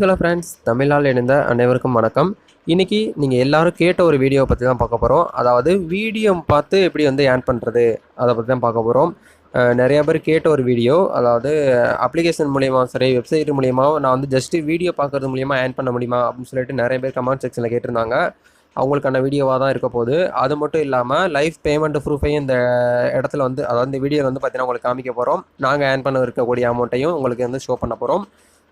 Hello friends தமிழால் இணைந்த அனைவருக்கும் வணக்கம். இன்னைக்கு நீங்கள் எல்லோரும் கேட்ட ஒரு வீடியோவை பற்றி தான் பார்க்க போகிறோம் அதாவது வீடியோ பார்த்து எப்படி வந்து ஏர்ன் பண்ணுறது அதை பற்றி தான் பார்க்க போகிறோம் நிறைய பேர் கேட்ட ஒரு வீடியோ அதாவது அப்ளிகேஷன் மூலியமாக சரி வெப்சைட் மூலியமா நான் வந்து ஜஸ்ட்டு வீடியோ பார்க்குறது மூலியமாக ஏர்ன் பண்ண முடியுமா அப்படின்னு சொல்லிட்டு நிறைய பேர் கமெண்ட் செக்ஷனில் கேட்டிருந்தாங்க. அவங்களுக்கான வீடியோவாக தான் இருக்க போகுது. அது மட்டும் இல்லாமல் லைஃப் பேமெண்ட் ப்ரூஃபையும் இந்த இடத்துல வந்து அதாவது இந்த வீடியோவில் வந்து பார்த்தீங்கன்னா உங்களுக்கு காமிக்க போகிறோம் நாங்கள் ஏர்ன் பண்ண இருக்கக்கூடிய அமௌண்ட்டையும் உங்களுக்கு வந்து ஷோ பண்ண போகிறோம்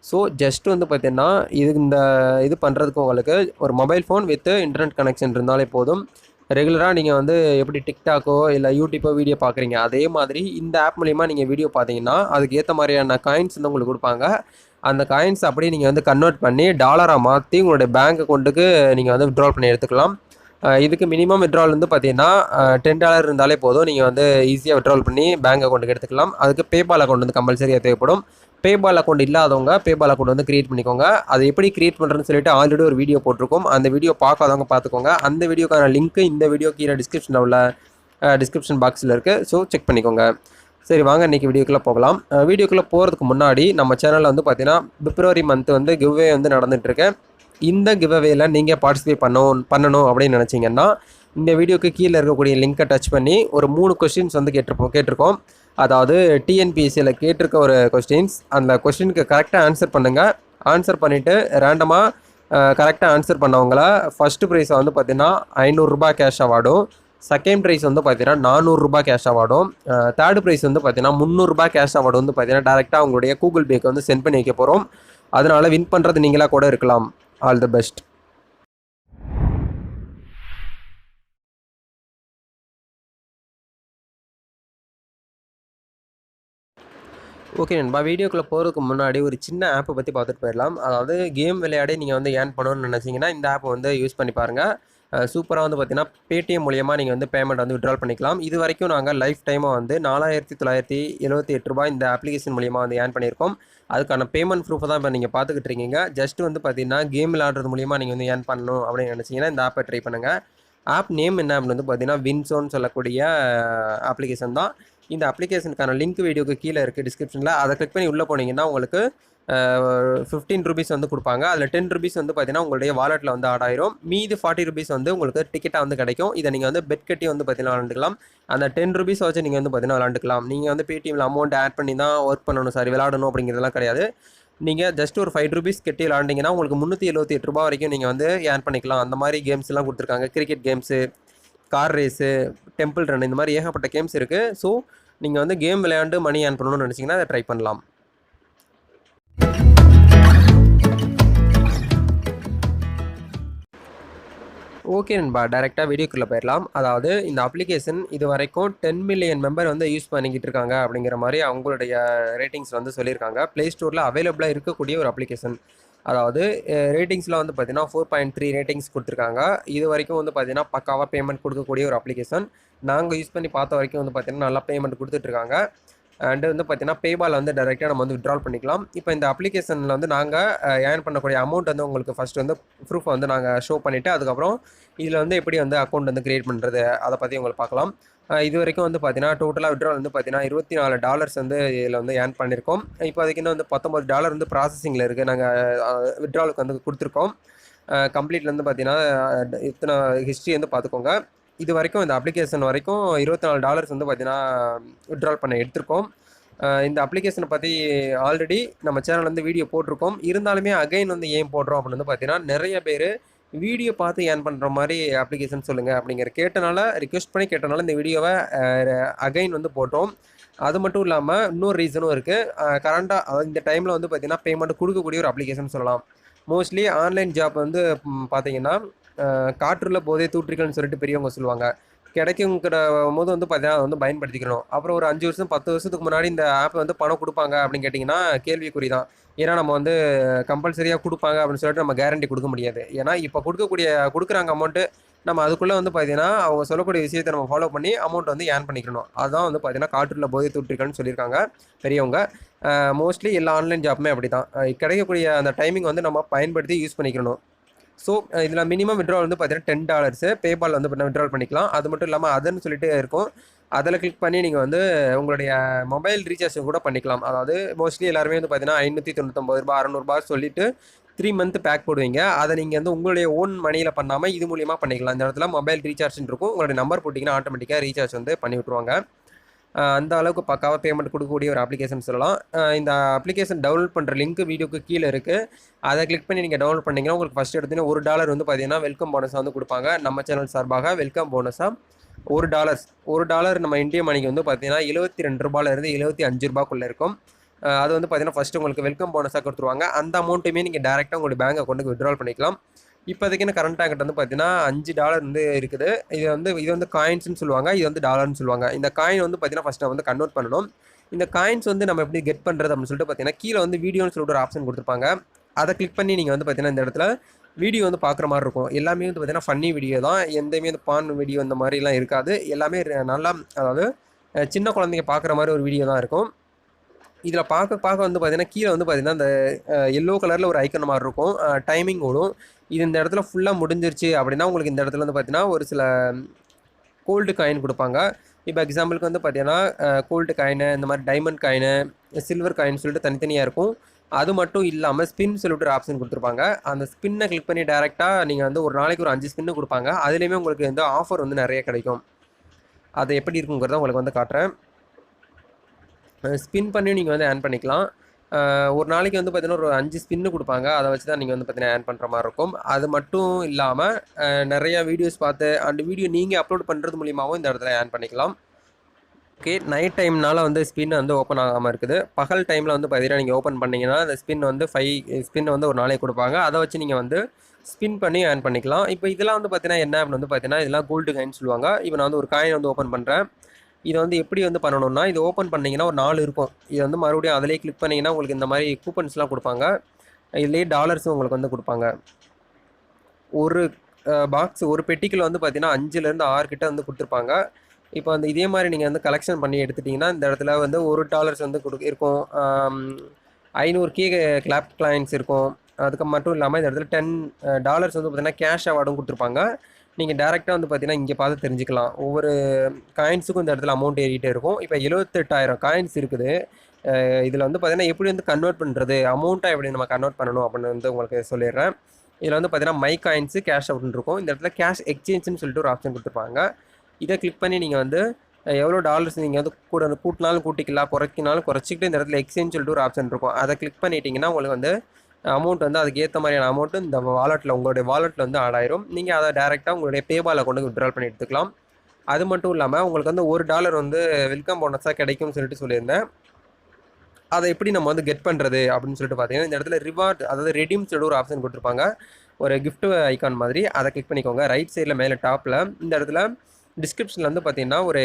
ஸோ ஜஸ்ட் வந்து பார்த்தீங்கன்னா இது இந்த இது பண்ணுறதுக்கு உங்களுக்கு ஒரு mobile phone with internet connection இருந்தாலே போதும். ரெகுலராக நீங்கள் வந்து எப்படி டிக்டாக்கோ இல்லை யூடியூப்போ வீடியோ பார்க்குறீங்க அதே மாதிரி இந்த ஆப் மூலிமா நீங்கள் வீடியோ பார்த்தீங்கன்னா அதுக்கு ஏற்ற மாதிரியான காயின்ஸ் வந்து உங்களுக்கு கொடுப்பாங்க. அந்த காயின்ஸ் அப்படியே நீங்கள் வந்து கன்வெர்ட் பண்ணி டாலராக மாற்றி உங்களுடைய பேங்க் அக்கௌண்ட்டுக்கு நீங்கள் வந்து விட்ரால் பண்ணி எடுத்துக்கலாம். இதுக்கு மினிமம் விட்ரால் வந்து பார்த்தீங்கன்னா டென் டாலர் இருந்தாலே போதும். நீங்கள் வந்து ஈஸியாக விட்ரால் பண்ணி பேங்க் அக்கௌண்ட்டுக்கு எடுத்துக்கலாம். அதுக்கு பேபால் அக்கௌண்ட் வந்து கம்பல்சரியாக தேவைப்படும். பேபால் அக்கௌண்ட் இல்லாதவங்க பேபால் அக்கௌண்ட் வந்து கிரியேட் பண்ணிக்கோங்க. அது எப்படி கிரியேட் பண்ணுறதுன்னு சொல்லிட்டு ஆல்ரெடி ஒரு வீடியோ போட்டிருக்கோம். அந்த வீடியோ பார்க்காதவங்க பார்த்துக்கோங்க. அந்த வீடியோக்கான லிங்க் இந்த வீடியோ கீழே டிஸ்கிரிப்ஷனில் உள்ள டிஸ்கிரிப்ஷன் பாக்ஸில் இருக்குது ஸோ செக் பண்ணிக்கோங்க. சரி வாங்க இன்றைக்கி வீடியோக்குள்ளே போகலாம். வீடியோக்குள்ளே போகிறதுக்கு முன்னாடி நம்ம சேனலில் வந்து பார்த்தீங்கன்னா பிப்ரவரி மந்த் வந்து கிவ்வே வந்து நடந்துகிட்ருக்கு இந்த கிவ்வேயில் நீங்கள் பார்ட்டிசிபேட் பண்ணணும் பண்ணணும் அப்படின்னு நினச்சிங்கன்னா இந்த வீடியோக்கு கீழே இருக்கக்கூடிய லிங்க்கை டச் பண்ணி ஒரு மூணு கொஸ்டின்ஸ் வந்து கேட்டிருப்போம் கேட்டிருக்கோம். அதாவது டிஎன்பிஎஸ்சியில் கேட்டிருக்க ஒரு கொஸ்டின்ஸ் அந்த கொஸ்டினுக்கு கரெக்டாக ஆன்சர் பண்ணுங்கள் ஆன்சர் பண்ணிவிட்டு ரேண்டமாக கரெக்டாக ஆன்சர் பண்ணவங்கள ஃபஸ்ட்டு ப்ரைஸ் வந்து பார்த்தீங்கன்னா ஐநூறுரூபா கேஷ் அவார்டும் செகண்ட் ப்ரைஸ் வந்து பார்த்தீங்கன்னா நானூறுரூபா கேஷ் அவார்டும் தேர்டு ப்ரைஸ் வந்து பார்த்தீங்கன்னா முந்நூறுரூபா கேஷ் அவார்டு வந்து பார்த்தீங்கன்னா டேரெக்டாக உங்களுடைய கூகுள் பேக்கு வந்து சென்ட் பண்ணி வைக்க போகிறோம் அதனால் வின் பண்ணுறது நீங்களாக கூட இருக்கலாம். ஆல் தி பெஸ்ட் ஓகே நண்பா வீடியோக்குள்ளே போகிறதுக்கு முன்னாடி ஒரு சின்ன ஆப்பை பற்றி பார்த்துட்டு போயிடலாம். அதாவது கேம் விளையாடி நீங்கள் வந்து ஏர்ன் பண்ணணும்னு நினச்சிங்கன்னா இந்த ஆப்பை வந்து யூஸ் பண்ணி பாருங்கள் சூப்பராக வந்து பார்த்தீங்கன்னா பேடிஎம் மூலியமாக நீங்கள் வந்து பேமெண்ட் வந்து விட்ரால் பண்ணிக்கலாம். இது வரைக்கும் நாங்கள் லைஃப் டைமாக வந்து நாலாயிரத்தி தொள்ளாயிரத்தி எழுபத்தி எட்டு ரூபாய் இந்த அப்ளிகேஷன் மூலியமாக வந்து ஏர்ன் பண்ணியிருக்கோம். அதுக்கான பேமெண்ட் ப்ரூஃபை தான் இப்போ நீங்கள் பார்த்துக்கிட்டு இருக்கீங்க. ஜஸ்ட் வந்து பார்த்தீங்கன்னா கேம் விளையாடுறது மூலியமாக நீங்கள் வந்து ஏர்ன் பண்ணணும் அப்படின்னு நினச்சிங்கன்னா இந்த ஆப்பை ட்ரை பண்ணுங்கள் ஆப் நேம் என்ன அப்படின்னு வந்து பார்த்தீங்கன்னா வின்சோன்னு சொல்லக்கூடிய அப்ளிகேஷன் தான். இந்த அப்ளிகேஷனுக்கான லிங்க் வீடியோக்கு கீழே இருக்குது டிஸ்கிரிப்ஷனில் அதை கிளிக் பண்ணி உள்ளே போனீங்கன்னா உங்களுக்கு ஃபிஃப்டீன் ருபீஸ் வந்து கொடுப்பாங்க. அதில் டென் ருபீஸ் வந்து பார்த்தீங்கன்னா உங்களுடைய வாலெட்டில் வந்து ஆட் ஆயிரும். மீது ஃபார்ட்டி ருபீஸ் வந்து உங்களுக்கு டிக்கெட்டாக வந்து கிடைக்கும். இதை நீங்கள் வந்து பெட் கட்டி வந்து பார்த்தீங்கன்னா விளாண்டுக்கலாம் அந்த டென் ருபீஸ் வச்சு நீங்கள் வந்து பார்த்தீங்கன்னா விளாண்டுக்கலாம் நீங்கள் வந்து பேடிஎம்ல அமௌண்ட் ஆட் பண்ணி தான் ஒர்க் பண்ணணும் சாரி விளாடணும் அப்படிங்கிறதெல்லாம் கிடையாது. நீங்கள் ஜஸ்ட் ஒரு ஃபைவ் ருபீஸ் கட்டி விளாண்டிங்கன்னா உங்களுக்கு முந்நூற்றி எழுபத்தி எட்டு ரூபா வரைக்கும் நீங்கள் வந்து ஏர்ன் பண்ணிக்கலாம். அந்த மாதிரி கேம்ஸ் எல்லாம் கொடுத்துருக்காங்க. Cricket games car race Temple Run இந்த மாதிரி ஏகப்பட்ட கேம்ஸ் இருக்குது ஸோ நீங்கள் வந்து கேம் விளையாண்டு மணி ஏர்ன் பண்ணணும்னு நினச்சிங்கன்னா அதை ட்ரை பண்ணலாம். ஓகே நண்பா டேரெக்டாக வீடியோக்குள்ளே போயிடலாம் அதாவது இந்த அப்ளிகேஷன் இது வரைக்கும் டென் மில்லியன் மெம்பர் வந்து யூஸ் பண்ணிக்கிட்டு இருக்காங்க அப்படிங்கிற மாதிரி அவங்களுடைய ரேட்டிங்ஸ் வந்து சொல்லியிருக்காங்க. ப்ளே ஸ்டோரில் அவைலபிளாக இருக்கக்கூடிய ஒரு அப்ளிகேஷன் அதாவது ரேட்டிங்ஸில் வந்து பார்த்தீங்கன்னா ஃபோர் பாயிண்ட் த்ரீ ரேட்டிங்ஸ் கொடுத்துருக்காங்க. இது வரைக்கும் வந்து பார்த்தீங்கன்னா பக்காவாக பேமெண்ட் கொடுக்கக்கூடிய ஒரு அப்ளிகேஷன் நாங்கள் யூஸ் பண்ணி பார்த்த வரைக்கும் வந்து பார்த்தீங்கன்னா நல்லா பேமெண்ட் கொடுத்துட்ருக்காங்க. அண்டு வந்து பார்த்தீங்கன்னா பேபால் வந்து டேரெக்டாக நம்ம வந்து விட்ரால் பண்ணிக்கலாம். இப்போ இந்த அப்ளிகேஷனில் வந்து நாங்கள் ஏர்ன் பண்ணக்கூடிய அமௌண்ட் வந்து உங்களுக்கு ஃபஸ்ட் வந்து ப்ரூஃப் வந்து நாங்கள் ஷோ பண்ணிவிட்டு அதுக்கப்புறம் இதில் வந்து எப்படி வந்து அக்கௌண்ட் வந்து க்ரியேட் பண்ணுறது அதை பற்றி உங்களுக்கு பார்க்கலாம். இது வரைக்கும் வந்து பார்த்தீங்கன்னா டோட்டலாக விட்ரால் வந்து பார்த்தீங்கன்னா இருபத்தி நாலு டாலர்ஸ் வந்து இதில் வந்து ஏர்ன் பண்ணியிருக்கோம் இப்போ அதுக்கு இன்னும் வந்து பத்தொம்பது டாலர் வந்து ப்ராசஸிங்கில் இருக்குது நாங்கள் விட்ராலுக்கு வந்து கொடுத்துருக்கோம். கம்ப்ளீட்டில் வந்து பார்த்தீங்கன்னா இத்தனை ஹிஸ்ட்ரி வந்து பார்த்துக்கோங்க இது வரைக்கும் இந்த அப்ளிகேஷன் வரைக்கும் இருபத்தி நாலு டாலர்ஸ் வந்து பார்த்தீங்கன்னா விட்ரால் பண்ண எடுத்திருக்கோம். இந்த அப்ளிகேஷனை பற்றி ஆல்ரெடி நம்ம சேனல் வந்து வீடியோ போட்டிருக்கோம். இருந்தாலுமே அகைன் வந்து ஏன் போடுறோம் அப்படின்னு வந்து பார்த்தீங்கன்னா நிறைய பேர் வீடியோ பார்த்து ஏர்ன் பண்ணுற மாதிரி அப்ளிகேஷன் சொல்லுங்கள் அப்படிங்கிற கேட்டனால ரிக்வெஸ்ட் பண்ணி கேட்டனால இந்த வீடியோவை அகைன் வந்து போட்டோம். அது மட்டும் இல்லாமல் இன்னொரு ரீசனும் இருக்குது கரண்டாக இந்த டைமில் வந்து பார்த்திங்கன்னா பேமெண்ட் கொடுக்கக்கூடிய ஒரு அப்ளிகேஷன் சொல்லலாம். மோஸ்ட்லி ஆன்லைன் ஜாப் வந்து பார்த்திங்கன்னா காற்றுள்ள போதே தூற்றுக்கள்னு சொல்லிட்டு பெரியவங்க சொல்லுவாங்க. கிடைக்குங்கிற போது வந்து பார்த்தீங்கன்னா வந்து பயன்படுத்திக்கணும். அப்புறம் ஒரு அஞ்சு வருஷம் பத்து வருஷத்துக்கு முன்னாடி இந்த ஆப் வந்து பணம் கொடுப்பாங்க அப்படின்னு கேட்டிங்கன்னா கேள்விக்குறி தான் ஏன்னா நம்ம வந்து கம்பல்சரியாக கொடுப்பாங்க அப்படின்னு சொல்லிட்டு நம்ம கேரண்டி கொடுக்க முடியாது. ஏன்னா இப்போ கொடுக்கக்கூடிய கொடுக்குறாங்க அமௌண்ட்டு நம்ம அதுக்குள்ளே வந்து பார்த்தீங்கன்னா அவங்க சொல்லக்கூடிய விஷயத்தை நம்ம ஃபாலோ பண்ணி அமௌண்ட் வந்து ஏர்ன் பண்ணிக்கணும். அதுதான் வந்து பார்த்தீங்கன்னா காற்றுள்ள போதை தூற்றிக்கல்னு சொல்லியிருக்காங்க பெரியவங்க. மோஸ்ட்லி எல்லா ஆன்லைன் ஜாப்புமே அப்படி தான் கிடைக்கக்கூடிய அந்த டைமிங் வந்து நம்ம பயன்படுத்தி யூஸ் பண்ணிக்கணும். ஸோ இதில் மினிமம் விட்ரால் வந்து பார்த்தீங்கன்னா டென் டாலர்ஸு பேபால் வந்து பண்ண விட்ரால் பண்ணிக்கலாம். அது மட்டும் இல்லாமல் அதுன்னு சொல்லிட்டு இருக்கும். அதில் கிளிக் பண்ணி நீங்கள் வந்து உங்களுடைய மொபைல் ரீசார்ஜ் கூட பண்ணிக்கலாம். அதாவது மோஸ்ட்லி எல்லாருமே வந்து பார்த்தீங்கன்னா ஐநூற்றி தொண்ணூத்தொம்பது ரூபா அறநூறுபா சொல்லிட்டு த்ரீ மந்த் பேக் போடுவீங்க. அதை நீங்கள் வந்து உங்களுடைய ஓன் மணியில் பண்ணாமல் இது மூலியமாக பண்ணிக்கலாம். இந்த இடத்துல மொபைல் ரீசார்ஜ்னு இருக்கும். உங்களுடைய நம்பர் போட்டிங்கன்னா ஆட்டோமேட்டிக்காக ரீசார்ஜ் வந்து பண்ணி விட்ருவாங்க அந்த அளவுக்கு பக்காவாக பேமெண்ட் கொடுக்கக்கூடிய ஒரு அப்ளிகேஷன் சொல்லலாம். இந்த அப்ளிகேஷன் டவுன்லோட் பண்ணுற லிங்க் வீடியோக்கு கீழே இருக்குது அதை கிளிக் பண்ணி நீங்கள் டவுன்லோட் பண்ணிங்கன்னா உங்களுக்கு ஃபஸ்ட் எடுத்தீங்கன்னா ஒரு டாலர் வந்து பார்த்தீங்கன்னா வெல்கம் போனஸாக வந்து கொடுப்பாங்க. நம்ம சேனல் சார்பாக வெல்கம் போனஸாக ஒரு டாலர்ஸ் ஒரு டாலர் நம்ம இந்திய மணிக்கு வந்து பார்த்தீங்கன்னா எழுபத்தி ரெண்டு ரூபாயிலேருந்து எழுபத்தி அஞ்சு ரூபாய்க்குள்ளே இருக்கும். அது வந்து பார்த்தீங்கன்னா ஃபஸ்ட்டு உங்களுக்கு வெல்கம் போனஸாக கொடுத்துருவாங்க. அந்த அமௌண்ட்டுமே நீங்கள் டேரெக்டாக உங்களுடைய பேங்க் அக்கௌண்ட்டுக்கு விட்ரால் பண்ணிக்கலாம். இப்போதைக்கு கரண்ட் ஆகிட்ட வந்து பார்த்தீங்கன்னா அஞ்சு டாலர் வந்து இருக்குது. இது வந்து இது வந்து காயின்ஸ்னு சொல்லுவாங்க. இது வந்து டாலர்னு சொல்லுவாங்க. இந்த காயின் வந்து பார்த்தீங்கன்னா ஃபஸ்ட்டு வந்து கன்வெர்ட் பண்ணணும். இந்த காயின்ஸ் வந்து நம்ம எப்படி கெட் பண்ணுறது அப்படின்னு சொல்லிட்டு பார்த்தீங்கன்னா கீழே வந்து வீடியோன்னு சொல்லிட்டு ஒரு ஆப்ஷன் கொடுத்துருப்பாங்க. அதை கிளிக் பண்ணி நீங்கள் வந்து பார்த்தீங்கன்னா இந்த இடத்துல வீடியோ வந்து பார்க்குற மாதிரி இருக்கும். எல்லாமே வந்து பார்த்தீங்கன்னா ஃபன்னி வீடியோ தான். எந்தமே இந்த பான் வீடியோ இந்த மாதிரிலாம் இருக்காது. எல்லாமே நல்லா அதாவது சின்ன குழந்தைங்க பார்க்குற மாதிரி ஒரு வீடியோ தான் இருக்கும். இதில் பார்க்க பார்க்க வந்து பார்த்தீங்கன்னா கீழே வந்து பார்த்தீங்கன்னா அந்த எல்லோ கலரில் ஒரு ஐக்கன் மாதிரி இருக்கும். டைமிங் ஓடும். இது இந்த இடத்துல ஃபுல்லாக முடிஞ்சிருச்சு அப்படின்னா உங்களுக்கு இந்த இடத்துல வந்து பார்த்தீங்கன்னா ஒரு சில கோல்டு காயின் கொடுப்பாங்க. இப்போ எக்ஸாம்பிளுக்கு வந்து பார்த்தீங்கன்னா கோல்டு காயினு இந்த மாதிரி டைமண்ட் காயினு சில்வர் காயின் சொல்லிட்டு தனித்தனியாக இருக்கும். அது மட்டும் இல்லாமல் ஸ்பின் சொல்லிட்டு ஒரு ஆப்ஷன் கொடுத்துருப்பாங்க. அந்த ஸ்பின்னை கிளிக் பண்ணி டேரெக்டாக நீங்கள் வந்து ஒரு நாளைக்கு ஒரு அஞ்சு ஸ்பின்னு கொடுப்பாங்க. அதுலேயுமே உங்களுக்கு வந்து ஆஃபர் வந்து நிறைய கிடைக்கும். அது எப்படி இருக்குங்கிறத உங்களுக்கு வந்து காட்டுறேன். ஸ்பின் பண்ணி நீங்கள் வந்து ஆன் பண்ணிக்கலாம். ஒரு நாளைக்கு வந்து பார்த்தீங்கன்னா ஒரு அஞ்சு ஸ்பின்னு கொடுப்பாங்க. அதை வச்சு தான் நீங்கள் வந்து பார்த்தீங்கன்னா ஆன் பண்ணுற மாதிரி இருக்கும். அது மட்டும் இல்லாமல் நிறையா வீடியோஸ் பார்த்து அந்த வீடியோ நீங்கள் அப்லோட் பண்ணுறது மூலியமாகவும் இந்த இடத்துல ஆன் பண்ணிக்கலாம். ஓகே நைட் டைம்னால வந்து ஸ்பின் வந்து ஓப்பன் ஆகாமல் இருக்குது. பகல் டைமில் வந்து பார்த்தீங்கன்னா நீங்கள் ஓப்பன் பண்ணீங்கன்னா அந்த ஸ்பின் வந்து ஃபைவ் ஸ்பின் வந்து ஒரு நாளைக்கு கொடுப்பாங்க. அதை வச்சு நீங்கள் வந்து ஸ்பின் பண்ணி ஆன் பண்ணிக்கலாம். இப்போ இதெல்லாம் வந்து பார்த்தீங்கன்னா என்ன அப்படின்னு வந்து பார்த்தீங்கன்னா இதெல்லாம் கோல்டு காயின் சொல்லுவாங்க. இப்போ நான் வந்து ஒரு காயின் வந்து ஓப்பன் பண்ணுறேன் இதை வந்து எப்படி வந்து பண்ணணும்னா இது ஓப்பன் பண்ணிங்கன்னா ஒரு நாலு இருக்கும். இது வந்து மறுபடியும் அதிலே கிளிக் பண்ணிங்கன்னா உங்களுக்கு இந்த மாதிரி கூப்பன்ஸ்லாம் கொடுப்பாங்க. இதுலேயே டாலர்ஸும் உங்களுக்கு வந்து கொடுப்பாங்க. ஒரு பாக்ஸ் ஒரு பெட்டிக்கில் வந்து பார்த்தீங்கன்னா அஞ்சுலேருந்து ஆறு கிட்ட வந்து கொடுத்துருப்பாங்க. இப்போ அந்த இதே மாதிரி நீங்கள் வந்து கலெக்ஷன் பண்ணி எடுத்துட்டிங்கன்னா இந்த இடத்துல வந்து ஒரு டாலர்ஸ் வந்து கொடு இருக்கும். ஐநூறு கே கிளாப் கிளைண்ட்ஸ் இருக்கும். அதுக்கு மட்டும் இல்லாமல் இந்த இடத்துல டென் டாலர்ஸ் வந்து பார்த்தீங்கன்னா கேஷ் அவார்டும் கொடுத்துருப்பாங்க. நீங்கள் டேரெக்டாக வந்து பார்த்தீங்கன்னா இங்கே பார்த்து தெரிஞ்சுக்கலாம். ஒவ்வொரு காயின்ஸுக்கும் இந்த இடத்துல அமௌண்ட் ஏறிட்டே இருக்கும். இப்போ எழுபத்தெட்டாயிரம் காயின்ஸ் இருக்குது. இதில் வந்து பார்த்தீங்கன்னா எப்படி வந்து கன்வெர்ட் பண்ணுறது அமௌண்ட்டாக எப்படி நம்ம கன்வெர்ட் பண்ணணும்? அப்படின்னு வந்து உங்களுக்கு சொல்லிடுறேன். இதில் வந்து பார்த்தீங்கன்னா மை காயின்ஸு கேஷ் அவுட்னு இருக்கும். இந்த இடத்துல கேஷ் எக்ஸ்சேஞ்சுன்னு சொல்லிட்டு ஒரு ஆப்ஷன் கொடுத்துருப்பாங்க. இதை கிளிக் பண்ணி நீங்கள் வந்து எவ்வளோ டாலர்ஸ் நீங்கள் வந்து கூட கூட்டினாலும் கூட்டிக்கலாம் குறைக்கினாலும் குறைச்சிக்கிட்டு இந்த இடத்துல எக்ஸ்சேஞ்ச் சொல்லிட்டு ஒரு ஆப்ஷன் இருக்கும். அதை கிளிக் பண்ணிட்டீங்கன்னா உங்களுக்கு வந்து அமௌண்ட் வந்து அதுக்கு ஏற்ற மாதிரியான அமௌண்ட்டு இந்த வாலெட்டில் உங்களுடைய வாலெட்டில் வந்து ஆட் ஆயிரும். நீங்கள் அதை டேரெக்டாக உங்களுடைய பேபாலில் கொண்டு விட்ரால் பண்ணி எடுத்துக்கலாம். அது மட்டும் இல்லாமல் உங்களுக்கு வந்து ஒரு டாலர் வந்து வெல்கம் போனஸாக கிடைக்கும்னு சொல்லிட்டு சொல்லியிருந்தேன். அதை எப்படி நம்ம வந்து கெட் பண்ணுறது அப்படின்னு சொல்லிட்டு பார்த்தீங்கன்னா இந்த இடத்துல ரிவார்ட் அதாவது ரெடிம் சொல்லிட்டு ஒரு ஆப்ஷன் கொடுத்துருப்பாங்க. ஒரு கிஃப்ட் ஐகான் மாதிரி. அதை கிளிக் பண்ணிக்கோங்க. ரைட் சைடில் மேலே டாப்பில் இந்த இடத்துல டிஸ்கிரிப்ஷனில் வந்து பார்த்தீங்கன்னா ஒரு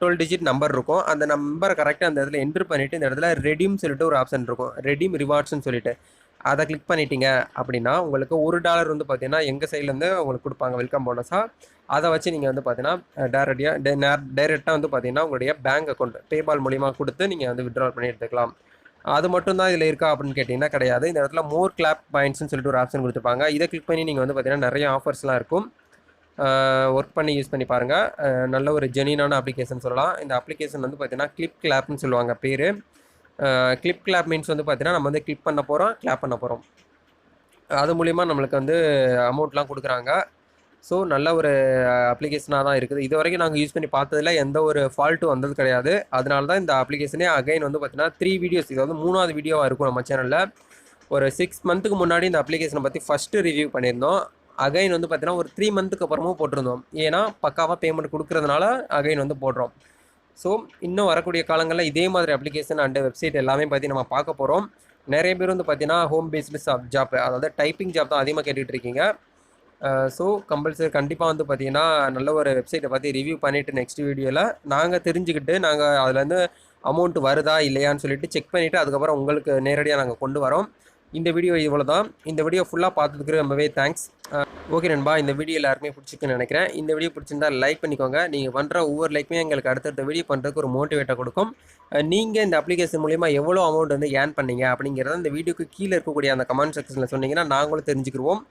டுவெல் டிஜிட் நம்பர் இருக்கும். அந்த நம்பரை கரெக்டாக அந்த இடத்துல என்ட்ரு பண்ணிவிட்டு இந்த இடத்துல ரெடிம் சொல்லிட்டு ஒரு ஆப்ஷன் இருக்கும். ரெடிம் ரிவார்ட்ஸ்னு சொல்லிட்டு. அதை கிளிக் பண்ணிட்டீங்க அப்படின்னா உங்களுக்கு ஒரு டாலர் வந்து பார்த்தீங்கன்னா எங்கள் சைட்லேருந்து உங்களுக்கு கொடுப்பாங்க வெல்கம் போனஸாக அதை வச்சு நீங்கள் வந்து பார்த்தீங்கன்னா டேரக்டியாக டைரெக்டாக வந்து பார்த்தீங்கன்னா உங்களுடைய பேங்க் அக்கௌண்ட் பேபால் மூலிமா கொடுத்து நீங்கள் வந்து விட்ரால் பண்ணி எடுத்துக்கலாம். அது மட்டும் தான் இதில் இருக்கா அப்படின்னு கேட்டிங்கன்னா கிடையாது. இந்த இடத்துல மோர் கிளாப் பாயிண்ட்ஸ்னு சொல்லிட்டு ஒரு ஆப்ஷன் கொடுத்துருப்பாங்க. இதை கிளிக் பண்ணி நீங்கள் வந்து பார்த்தீங்கன்னா நிறைய ஆஃபர்ஸ்லாம் இருக்கும். ஒர்க் பண்ணி யூஸ் பண்ணி பாருங்கள் நல்ல ஒரு ஜெனினான அப்ளிகேஷன் சொல்லலாம். இந்த அப்ளிகேஷன் வந்து பார்த்தீங்கன்னா கிளிப் கிளாப்னு சொல்லுவாங்க பேர். கிளிப் கிளாப் மீன்ஸ் வந்து பார்த்தீங்கன்னா நம்ம வந்து கிளிப் பண்ண போகிறோம் கிளாப் பண்ண போகிறோம் அது மூலிமா நம்மளுக்கு வந்து அமௌண்ட்லாம் கொடுக்குறாங்க. ஸோ நல்ல ஒரு அப்ளிகேஷனாக தான் இருக்குது. இது வரைக்கும் நாங்கள் யூஸ் பண்ணி பார்த்ததுல எந்த ஒரு ஃபால்ட்டும் வந்தது கிடையாது. அதனால தான் இந்த அப்ளிகேஷனே அகைன் வந்து பார்த்தீங்கன்னா த்ரீ வீடியோஸ் இது வந்து மூணாவது வீடியோவாக இருக்கும் நம்ம சேனலில் ஒரு சிக்ஸ் மந்த்துக்கு முன்னாடி இந்த அப்ளிகேஷனை பற்றி ஃபஸ்ட்டு ரிவ்யூ பண்ணியிருந்தோம். அகைன் வந்து பார்த்தீங்கன்னா ஒரு த்ரீ மந்த்துக்கு அப்புறமும் போட்டிருந்தோம். ஏன்னா பக்காவாக பேமெண்ட் கொடுக்கறதுனால அகைன் வந்து போடுறோம். ஸோ இன்னும் வரக்கூடிய காலங்களில் இதே மாதிரி அப்ளிகேஷன் அண்ட் வெப்சைட் எல்லாமே பற்றி நம்ம பார்க்க போகிறோம் நிறைய பேர் வந்து பார்த்தீங்கன்னா ஹோம் பேஸ்டு ஜாப் அதாவது டைப்பிங் ஜாப் தான் அதிகமாக கேட்டுகிட்டு இருக்கீங்க. ஸோ கம்பல்சரி கண்டிப்பாக வந்து பார்த்தீங்கன்னா நல்ல ஒரு வெப்சைட்டை பற்றி ரிவ்யூ பண்ணிவிட்டு நெக்ஸ்ட் வீடியோவில் நாங்கள் தெரிஞ்சுக்கிட்டு நாங்கள் அதுலேருந்து அமௌண்ட் வருதா இல்லையான்னு சொல்லிட்டு செக் பண்ணிவிட்டு அதுக்கப்புறம் உங்களுக்கு நேரடியாக நாங்கள் கொண்டு வரோம். இந்த வீடியோ இவ்வளோ தான் இந்த வீடியோ ஃபுல்லாக பார்த்ததுக்கு ரொம்பவே தேங்க்ஸ் ஓகே நண்பா இந்த வீடியோ எல்லாருமே பிடிச்சிருக்குன்னு நினைக்கிறேன். இந்த வீடியோ பிடிச்சிருந்தா லைக் பண்ணிக்கோங்க. நீங்கள் பண்ணுற ஒவ்வொரு லைக்குமே எங்களுக்கு அடுத்தடுத்த வீடியோ பண்ணுறதுக்கு ஒரு மோட்டிவேட்டை கொடுக்கும். நீங்கள் இந்த அப்ளிகேஷன் மூலிமா எவ்வளோ அமௌண்ட் வந்து ஏர்ன் பண்ணீங்க அப்படிங்கிறத இந்த வீடியோக்கு கீழே இருக்கக்கூடிய அந்த கமெண்ட் செக்ஷனில் சொன்னீங்கன்னா நாங்களும் தெரிஞ்சுக்கிருவோம்.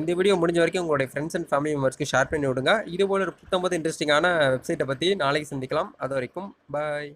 இந்த வீடியோ முடிஞ்ச வரைக்கும் உங்களுடைய ஃப்ரெண்ட்ஸ் அண்ட் ஃபேமிலி மெம்பர்ஸ்க்கு ஷேர் பண்ணி விடுங்க. இது போல ஒரு புத்தம்போது இன்ட்ரெஸ்டிங்கான வெப்சைட்டை பற்றி நாளைக்கு சந்திக்கலாம். அது வரைக்கும் பாய்